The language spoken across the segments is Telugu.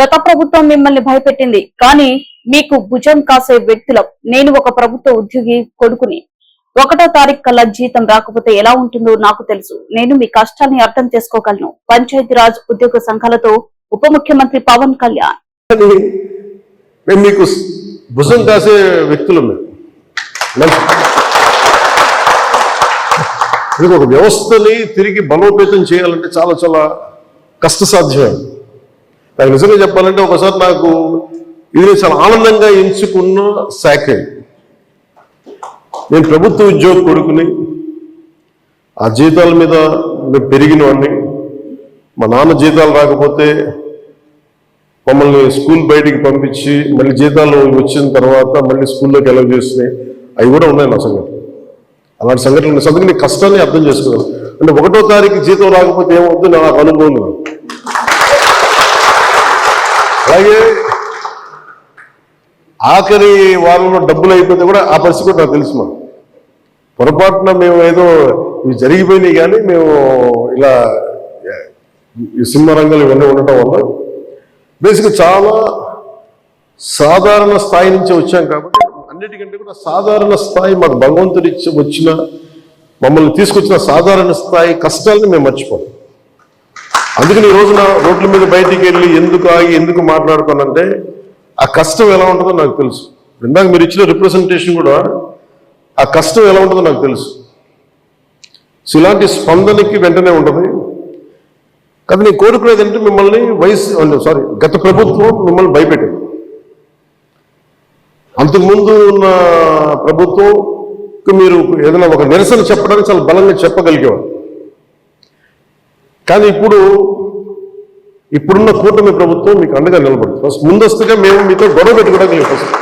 గత ప్రభుత్వం మిమ్మల్ని భయపెట్టింది. కానీ మీకు భుజం కాసే వ్యక్తులం నేను ఒక ప్రభుత్వ ఉద్యోగి కొడుకుని. ఒకటో తారీఖు కల్లా జీతం రాకపోతే ఎలా ఉంటుందో నాకు తెలుసు. నేను మీ కష్టాన్ని అర్థం చేసుకోగలను. పంచాయతీరాజ్ ఉద్యోగ సంఘాలతో ఉప ముఖ్యమంత్రి పవన్ కళ్యాణ్. మీకు భుజం కాసే వ్యక్తులు ఇది ఒక వ్యవస్థని తిరిగి బలోపేతం చేయాలంటే చాలా చాలా కష్టసాధ్యమే నాకు నిజంగా చెప్పాలంటే ఒకసారి నాకు ఇది చాలా ఆనందంగా ఎంచుకున్న శాఖ నేను ప్రభుత్వ ఉద్యోగ కొడుకుని ఆ జీతాల మీద మేము పెరిగిన వాడిని. మా నాన్న జీతాలు రాకపోతే మమ్మల్ని స్కూల్ బయటికి పంపించి మళ్ళీ జీతాలు వచ్చిన తర్వాత మళ్ళీ స్కూల్లోకి ఎలా చేస్తున్నాయి అవి కూడా ఉన్నాయి నా సంగతి అలాంటి సంఘటనలు ఉన్నాయి. నేను కష్టాన్ని అర్థం చేసుకున్నాను. అంటే ఒకటో తారీఖు జీతం రాకపోతే ఏమవుతుంది? నాకు అనుభవం అలాగే ఆఖరి వారంలో డబ్బులు అయిపోతే కూడా ఆ పరిస్థితి కూడా నాకు తెలుసు మా పొరపాటున మేము ఏదో ఇవి జరిగిపోయినాయి కానీ మేము ఇలా ఈ సినిమా రంగాలు ఇవన్నీ ఉండటం వల్ల బేసిక్గా చాలా సాధారణ స్థాయి నుంచి వచ్చాం కాబట్టి అన్నిటికంటే కూడా సాధారణ స్థాయి మాకు భగవంతుడి వచ్చిన మమ్మల్ని తీసుకొచ్చిన సాధారణ స్థాయి కష్టాలను మేము మర్చిపోం. అందుకని ఈ రోజున రోడ్ల మీద బయటికి వెళ్ళి ఎందుకు ఆగి ఎందుకు మాట్లాడుకోనంటే ఆ కష్టం ఎలా ఉంటుందో నాకు తెలుసు. ఇందాక మీరు ఇచ్చిన రిప్రజెంటేషన్ కూడా ఆ కష్టం ఎలా ఉంటుందో నాకు తెలుసు. సో ఇలాంటి స్పందనకి వెంటనే ఉంటుంది. కానీ నేను కోరుకునేది ఏంటంటే మిమ్మల్ని వయసు సారీ గత ప్రభుత్వం మిమ్మల్ని భయపెట్టింది. అంతకుముందు ఉన్న ప్రభుత్వం మీరు ఏదైనా ఒక నిరసన చెప్పడానికి చాలా బలంగా చెప్పగలిగేవారు. కానీ ఇప్పుడు ఇప్పుడున్న కూటమి ప్రభుత్వం మీకు అండగా నిలబడుతుంది. ఫస్ట్ ముందస్తుగా మేము మీతో గొడవ పెట్టుకోవడానికి లేదు ఫస్ట్.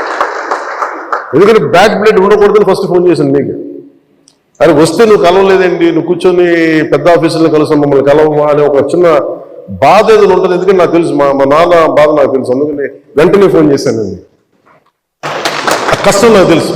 ఎందుకంటే బ్యాడ్ బ్లడ్ ఉండకూడదని ఫస్ట్ ఫోన్ చేశాను మీకు. అది వస్తే నువ్వు కలవలేదండి నువ్వు కూర్చొని పెద్ద ఆఫీసులో కలిసి మమ్మల్ని కలవమా అనే ఒక చిన్న బాధ ఏదో ఉంటుంది ఎందుకంటే నాకు తెలుసు మా మా నాన్న బాధ నాకు తెలుసు అందుకని వెంటనే ఫోన్ చేశానండి ఆ కష్టం నాకు తెలుసు.